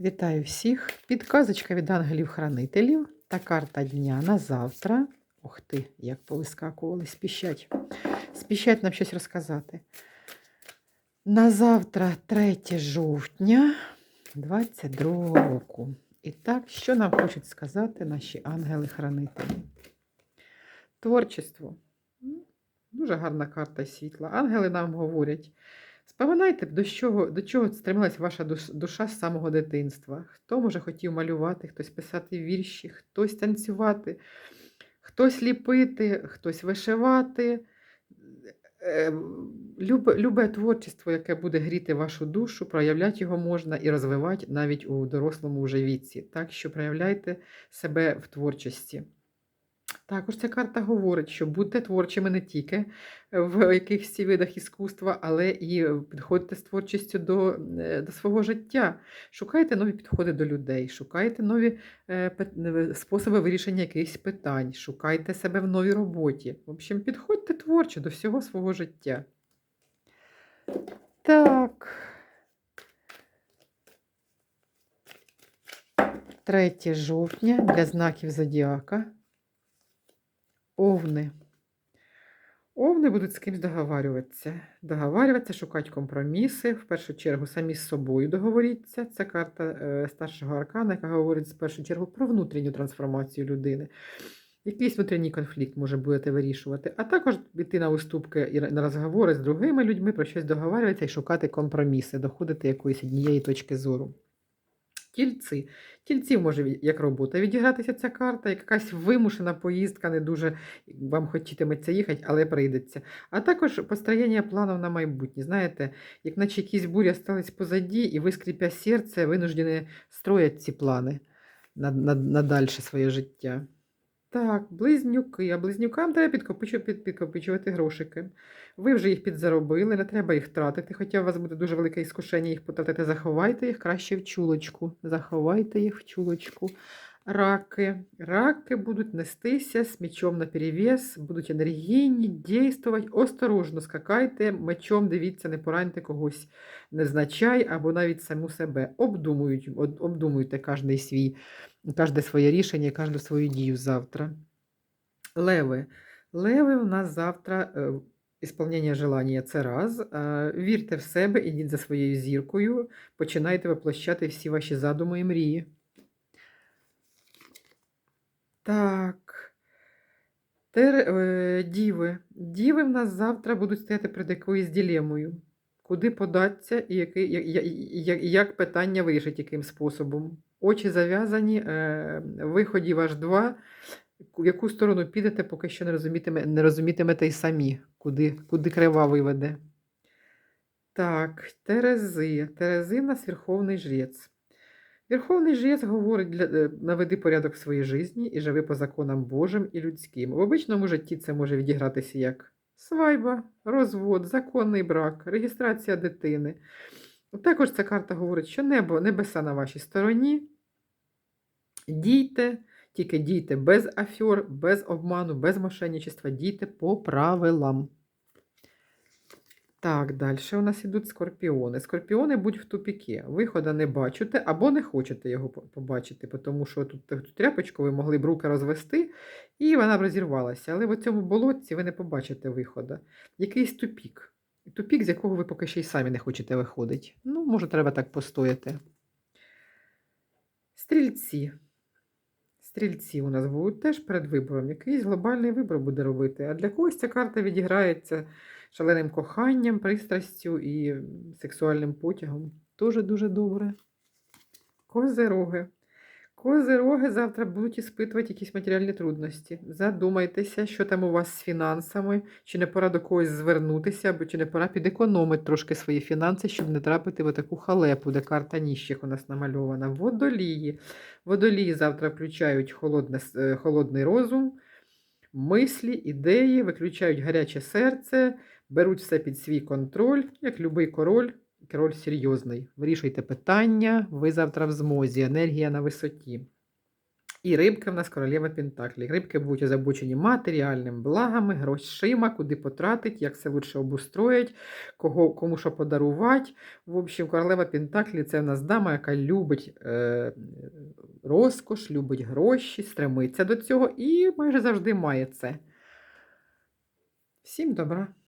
Вітаю всіх! Підказочка від ангелів-хранителів та карта дня на завтра. Ух ти, як повискакували, спіщать. Спіщать нам щось розказати. На завтра, 3 жовтня 22 року. І так, що нам хочуть сказати наші ангели-хранителі? Творчество. Дуже гарна карта світла. Ангели нам говорять. Споминайте, до чого, до чого стремилась ваша душа з самого дитинства. Хто може хотів малювати, хтось писати вірші, хтось танцювати, хтось ліпити, хтось вишивати. Е, Любе, любе творчество, яке буде гріти вашу душу, проявляти його можна і розвивати навіть у дорослому вже віці. Так що проявляйте себе в творчості. Також ця карта говорить, що будьте творчими не тільки в якихось видах іскусства, але і підходьте з творчістю до, е, до свого життя. Шукайте нові підходи до людей, шукайте нові е, е, способи вирішення якихось питань, шукайте себе в новій роботі. В общем, підходьте творчо до всього свого життя. Так. 3 жовтня для знаків зодіака. Овни. Овни будуть з кимось договарюватися. Договарюватися, шукати компроміси. В першу чергу самі з собою договоріться. Це карта е, старшого аркана, яка говорить в першу чергу про внутрішню трансформацію людини. Якийсь внутрішній конфлікт може будете вирішувати, а також йти на уступки і на розговори з другими людьми, про щось договарюватися і шукати компроміси, доходити якоїсь однієї точки зору. Тільці. Тільців може як робота відігратися ця карта, якась вимушена поїздка, не дуже вам хотітиметься їхати, але прийдеться. А також построєння планів на майбутнє. Знаєте, як наче якісь бурі остались позаді, і ви, скріпя серце, винуждені строять ці плани на, на, на далі своє життя. Так, близнюки. А близнюкам треба підкопичу- підкопичувати грошики. Ви вже їх підзаробили, не треба їх тратити, хоча у вас буде дуже велике іскушення їх потратити. Заховайте їх краще в чулочку. Заховайте їх в чулочку. Раки. Раки будуть нестися з мечом наперевес, будуть енергійні, дійствувати. Осторожно скакайте, мечом дивіться, не пораньте когось незначай або навіть саму себе. Обдумують, обдумуйте кожний свій, кожне своє рішення, кожну свою дію завтра. Леви. Леви в нас завтра е, ісполнення желання це раз. Е, Вірте в себе, ідіть за своєю зіркою, починайте воплощати всі ваші задуми і мрії. Так. Тер, е, діви. Діви в нас завтра будуть стояти перед якоюсь ділемою. Куди податися і, який, я- я- я- як питання вирішити, яким способом. Очі зав'язані, е, виходів аж два. В яку сторону підете, поки що не розумітиме, не розумітимете й самі, куди, куди крива виведе. Так, Терези. Терези в нас Верховний Жрець. Верховний жрець говорить, для, е, наведи порядок в своїй житті і живи по законам Божим і людським. В обичному житті це може відігратися як свайба, розвод, законний брак, реєстрація дитини. Також ця карта говорить, що небо, небеса на вашій стороні. Дійте, тільки дійте без афьор, без обману, без мошенничества, дійте по правилам. Так, далі у нас ідуть скорпіони. Скорпіони будь в тупіки. Виходу не бачите або не хочете його побачити, тому що тут, тут тряпочку ви могли б руки розвести, і вона б розірвалася. Але в цьому болотці ви не побачите виходу. Якийсь тупік. Тупік, з якого ви поки ще й самі не хочете виходити. Ну, може, треба так постояти. Стрільці. Стрільці у нас будуть теж перед вибором. Якийсь глобальний вибор буде робити. А для когось ця карта відіграється шаленим коханням, пристрастю і сексуальним потягом. Дуже дуже добре. Козироги. Козироги завтра будуть іспитувати якісь матеріальні трудності. Задумайтеся, що там у вас з фінансами, чи не пора до когось звернутися, або чи не пора підекономити трошки свої фінанси, щоб не трапити в таку халепу, де карта ніщих у нас намальована. Водолії. Водолії завтра включають холодне, е, холодний розум, мислі, ідеї, виключають гаряче серце, беруть все під свій контроль, як любий король, король серйозний. Вирішуйте питання, ви завтра в змозі, енергія на висоті. І рибки в нас королева Пентаклі. Рибки будуть озабочені матеріальним благами, грошима, куди потратить, як це лучше обустроїть, кого, кому що подарувати. В общем, королева Пентаклі це в нас дама, яка любить е, розкош, любить гроші, стремиться до цього і майже завжди має це. Всім добра!